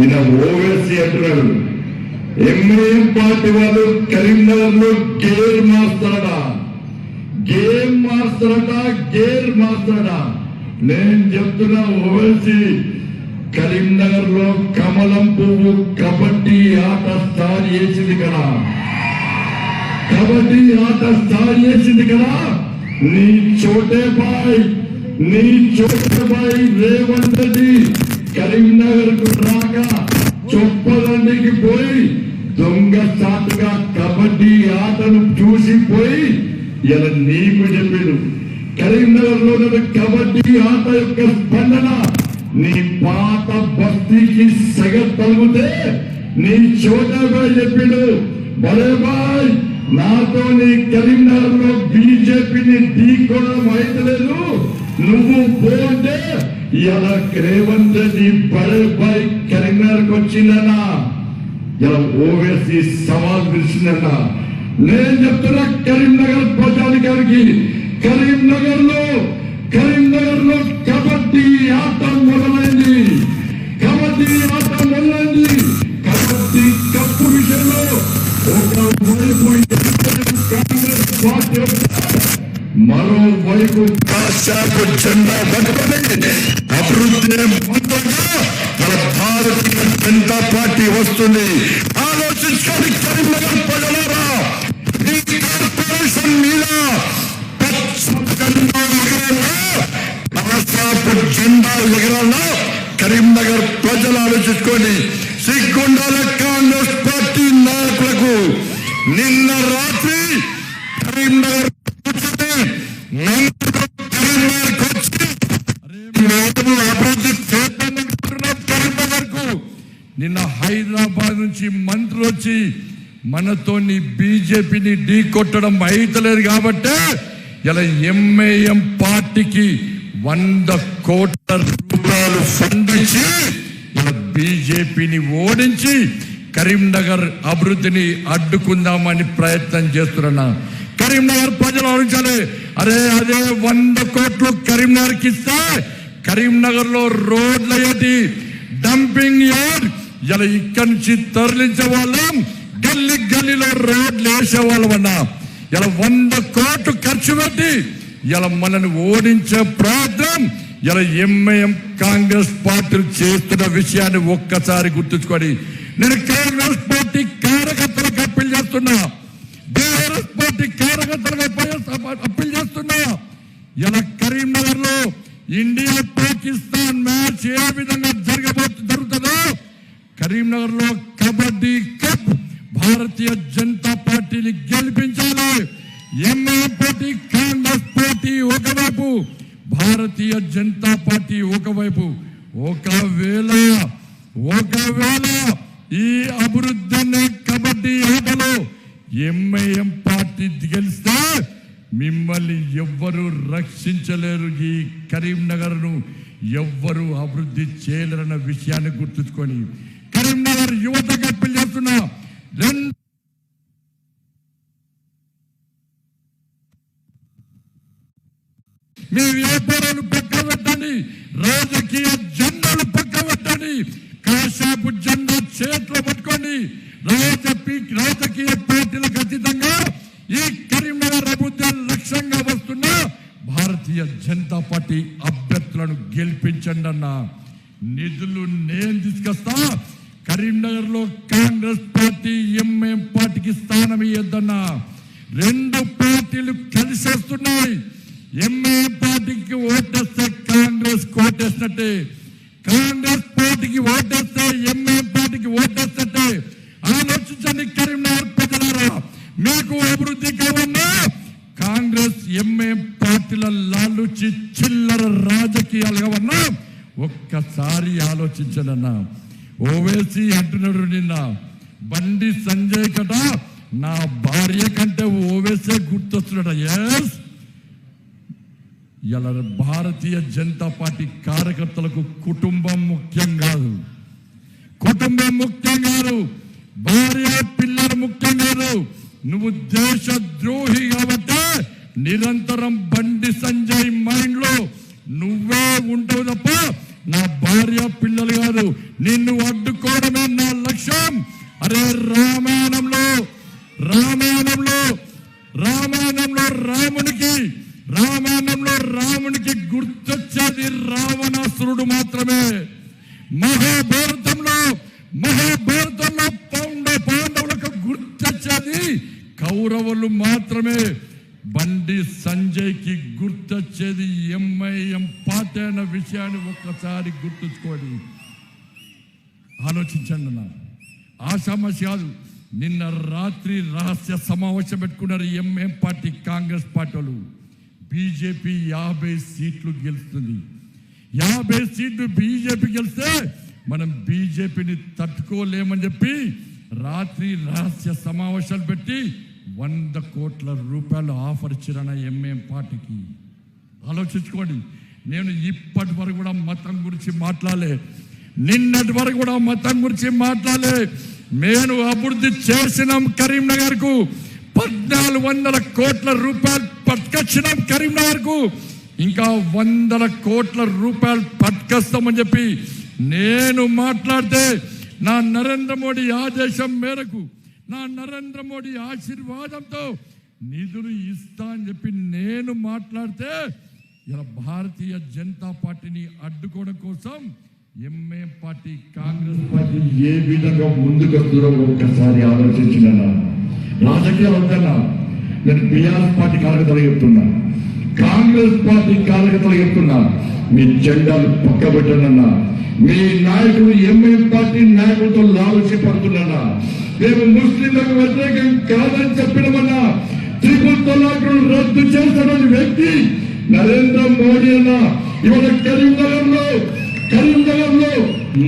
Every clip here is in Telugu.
నిన్న ఓవేసీ అంటున్నాడు. ఎంఏ పార్టీ వాళ్ళు కరీంనగర్లో గేర్ మాస్తాడా గేమ్ మాస్తాడట గేర్ మాస్తాడా నేను చెప్తున్నా ఓవేసీ కరీంనగర్లో కమలం పువ్వు కబడ్డీ ఆట స్టార్ చేసింది కదా. కబడ్డీ ఆట స్టార్ చేసింది కదా. నీ చోటే బాయ్ నీ చోటే బాయ్ రేవంత్ రెడ్డి. కరీంనగర్కు రాక చొప్పదండికి పోయి దొంగ సాటుగా కబడ్డీ ఆటను చూసి పోయి ఇలా నీకు చెప్పాను. కరీంనగర్లో కబడ్డీ ఆట యొక్క స్పందన నీ పాత భక్తికి సెగ తగితే నీ చోటా బాయ్ చెప్పాడు బాయ్ నాతో నీ కరీంనగర్లో బీజేపీని ఢీకోవడం అయితలేదు. నువ్వు పోతే ఇలా రేవంత్ రెడ్డి బరే బై కరీంనగర్కి వచ్చిందన్నా. ఇలా ఓవేసి సవాల్ పిలిచిందన్నా నేను చెప్తున్నా కరీంనగర్ ప్రజాధికారికి కరీంనగర్లో కరీంనగర్లో కబడ్డీ ఆట మొదలైంది. కబడ్డీ ఆట మొదలైంది. కబడ్డీ కప్పు విషయంలో ఒకవైపు కాంగ్రెస్ పార్టీ మరోవైపు కాశాపు జెండా పట్టుకొని అభివృద్ధి ముందుగా మన భారతీయ జనతా పార్టీ వస్తుంది ఆలోచించుకొని కరీంనగర్ ప్రజలారా ఈ కార్పొరేషన్ మీద పచ్చ జెండా ఎగరాలా కాశాపు జెండా కరీంనగర్ ప్రజలు ఆలోచించుకొని సిగ్గుండాల కాంగ్రెస్ పార్టీ నాయకులకు నిన్న రాత్రి కరీంనగర్ కూర్చుని నన్ను కరీంనగర్కి వచ్చి మేము అభివృద్ధి చేద్దామనుకుంటున్నాం కరీంనగర్కు నిన్న హైదరాబాద్ మంత్రులు వచ్చి మనతోని బీజేపీని ఢీ కొట్టడం అయితలేదు కాబట్టి ఇలా ఎంఏఎం పార్టీకి వంద కోట్ల రూపాయలు ఫండ్ ఇచ్చి ఇలా బీజేపీని ఓడించి కరీంనగర్ అభివృద్ధిని అడ్డుకుందామని ప్రయత్నం చేస్తున్నా. కరీంనగర్ ప్రజలు ఆలోచించాలి. అరే అదే వంద కోట్లు కరీంనగర్కి ఇస్తే కరీంనగర్లో రోడ్ల ఏంటి? డంపింగ్ యార్డ్ ఇలా ఇక్కడి నుంచి తరలించే వాళ్ళం గల్లీ గల్లీలో రోడ్లు వేసేవాళ్ళం అన్నా ఇలా వంద కోట్లు ఖర్చు పెట్టి ఇలా మనల్ని ఓడించే ప్రయత్నం ఇలా ఎంఐఎం కాంగ్రెస్ పార్టీలు చేస్తున్న విషయాన్ని ఒక్కసారి గుర్తుంచుకొని నేను కాంగ్రెస్ పార్టీ కార్యకర్తలకు అప్పీల్ చేస్తున్నా. బీఆర్ఎస్ పార్టీ కార్యకర్తలకు అప్పీల్ చేస్తున్నా. ఇలా కరీంనగర్లో ఇండియా పాకిస్తాన్ మ్యాచ్ ఏ విధంగా జరగబోతు జరుగుతుందో కరీంనగర్లో కబడ్డీ కప్ భారతీయ జనతా పార్టీని గెలిపించాలి. ఎంఐ పార్టీ కాంగ్రెస్ పార్టీ ఒకవైపు భారతీయ జనతా పార్టీ ఒకవైపు. ఒకవేళ ఒకవేళ ఈ అభివృద్ధి కబడ్డీ ఆటలో ఎంఐఎం పార్టీ గెలిస్తే మిమ్మల్ని ఎవ్వరు రక్షించలేరు ఈ కరీంనగర్ను ఎవ్వరు అభివృద్ధి చేయలేరన్న విషయాన్ని గుర్తుంచుకొని కరీంనగర్ యువతకు అప్పీల్ చేస్తున్నా రెండు మీ వ్యాపారాలు పక్కబెట్టండి? రాజకీయ జెండాలు పక్కబెట్టండి. కాశాపు జెండా చేతిలో పట్టుకోండి. రాజకీయ పార్టీలకు ఖచ్చితంగా ఈ కరీంనగర్ అభివృద్ధి లక్ష్యంగా వస్తున్న భారతీయ జనతా పార్టీ అభ్యర్థులను గెలిపించండి అన్న నిధులు నేను తీసుకొస్తా. కరీంనగర్లో కాంగ్రెస్ పార్టీ ఎంఎం పార్టీకి స్థానం ఇవ్వద్దన్నా రెండు పార్టీలు కలిసి వస్తున్నాయి. ఎంఏ పార్టీకి ఓటేస్తే కాంగ్రెస్ ఓటేసినట్టే కాంగ్రెస్ పార్టీకి ఓటేస్తే ఎంఏ పార్టీకి ఓటేస్తే ఆలోచించండి కరీంనగర్ ప్రజలారా. మీకు అభివృద్ధి కావన్నా కాంగ్రెస్ ఎంఏ పార్టీల లాలుచి చిల్లర రాజకీయాలు కావన్నా ఒక్కసారి ఆలోచించండి ఓవేసి అంటున్నాడు నిన్న. బండి సంజయ్ కట నా భార్య కంటే ఓవేసే గుర్తొస్తున్నాడు? ఎస్ ఇలా భారతీయ జనతా పార్టీ కార్యకర్తలకు కుటుంబం ముఖ్యం కాదు. కుటుంబం ముఖ్యం కాదు. భార్య పిల్లలు ముఖ్యం కాదు. నువ్వు దేశ ద్రోహి కాబట్టి నిరంతరం బండి సంజయ్ మైండ్లో నువ్వే ఉంటావు తప్ప నా భార్య పిల్లలు కాదు నిన్ను అడ్డుకోవడమే నా లక్ష్యం. అరే రామాయణంలో రామాయణంలో రామాయణంలో రామునికి రామాయణంలో రామునికి గుర్తొచ్చేది రావణాసురుడు మాత్రమే. మహాభారతంలో మహాభారతంలో పౌండ పాండవులకు గుర్తొచ్చేది కౌరవులు మాత్రమే. బండి సంజయ్కి గుర్తొచ్చేది ఎంఐఎం పార్టీ అన్న విషయాన్ని ఒక్కసారి గుర్తుంచుకోండి. ఆలోచించండి నా ఆ సమస్య కాదు. నిన్న రాత్రి రహస్య సమావేశం పెట్టుకున్నారు ఎంఎం పార్టీ కాంగ్రెస్ పార్టీలు బీజేపీ యాభై సీట్లు గెలుస్తుంది. యాభై సీట్లు బీజేపీ గెలిస్తే మనం బీజేపీని తట్టుకోలేమని చెప్పి రాత్రి రహస్య సమావేశాలు పెట్టి వంద కోట్ల రూపాయలు ఆఫర్ ఇచ్చారన్న ఎంఏం పార్టీకి. ఆలోచించుకోండి. నేను ఇప్పటి వరకు కూడా మతం గురించి మాట్లాడలే. నిన్నటి వరకు కూడా మతం గురించి మాట్లాడలే. నేను అభివృద్ధి చేసినాం కరీంనగర్కు. పద్నాలుగు వందల కోట్ల రూపాయలు పట్టుకొచ్చినాం కరీంనగర్కు. ఇంకా వందల కోట్ల రూపాయలు పట్టుకొస్తామని చెప్పి నేను మాట్లాడితే నా నరేంద్ర మోడీ ఆదేశం మేరకు నా నరేంద్ర మోడీ ఆశీర్వాదంతో నిధులు ఇస్తా అని చెప్పి నేను మాట్లాడితే ఇలా భారతీయ జనతా పార్టీని అడ్డుకోవడం కోసం ఎంఏ పార్టీ కాంగ్రెస్ పార్టీ ఏ విధంగా ముందుకు వస్తుందో ఒక్కసారి ఆలోచించిన రాజకీయాలు వద్దన్నా నేను బీఆర్ఎస్ పార్టీ కార్యకర్తలు చెప్తున్నా. కాంగ్రెస్ పార్టీ కార్యకర్తలు చెప్తున్నా. మీ జెండాలు పక్క పెట్టనన్నా మీ నాయకులు ఎంఏ పార్టీ నాయకులతో లాలసీ పడుతున్నా మేము ముస్లింలకు వ్యతిరేకం కాదని చెప్పినమన్నా త్రిపుల్ తలాకులు రద్దు చేస్తాడని వ్యక్తి నరేంద్ర మోడీ అన్న ఇవాళ కరీంనగర్లో కరీంనగర్లో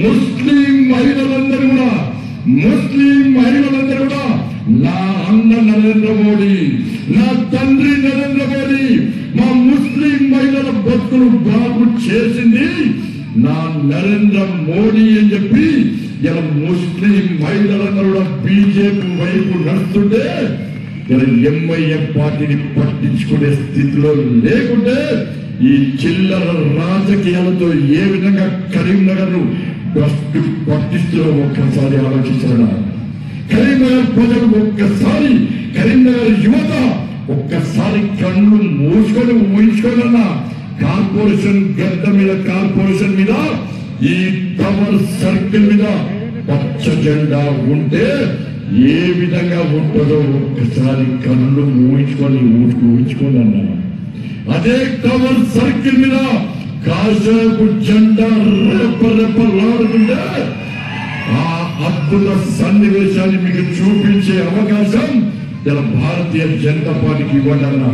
ముస్లిం మహిళలందరూ కూడా ముస్లిం మహిళలందరూ కూడా నా అన్న నరేంద్ర మోడీ నా తండ్రి నరేంద్ర మోడీ మా ముస్లిం మహిళల బతుకులు బాగు చేసింది నా నరేంద్ర మోడీ అని చెప్పి ఇలా ముస్లిం మహిళలందరూ బీజేపీ వైపు నడుస్తుంటే ఇలా ఎంఐఎం పార్టీని పట్టించుకునే స్థితిలో లేకుంటే ఈ చిల్లర రాజకీయాలతో ఏ విధంగా కరీంనగర్ బస్ట్ భ్రష్టు ఒక్కసారి ఆలోచించారా కరీంనగర్ ప్రజలు ఒక్కసారి కరీంనగర్ యువత ఒక్కసారి కళ్ళు మూసుకొని ఊహించుకోవాలన్నా కార్పొరేషన్ గద్ద మీద కార్పొరేషన్ మీద ఈ టవర్ సర్కిల్ మీద పచ్చ జెండా ఉంటే ఏ విధంగా ఉంటుందో ఒక్కసారి కళ్ళు ఊహించుకొని ఊరికి ఊహించుకొని అన్నా. అదే టవర్ సర్కిల్ మీద కాసేపు జెండా రెప్ప రెప్పలాడుతుంటే ఆ అద్భుత సన్నివేశాన్ని మీకు చూపించే అవకాశం ఇలా భారతీయ జనతా పార్టీకి ఇవ్వండి అన్నా.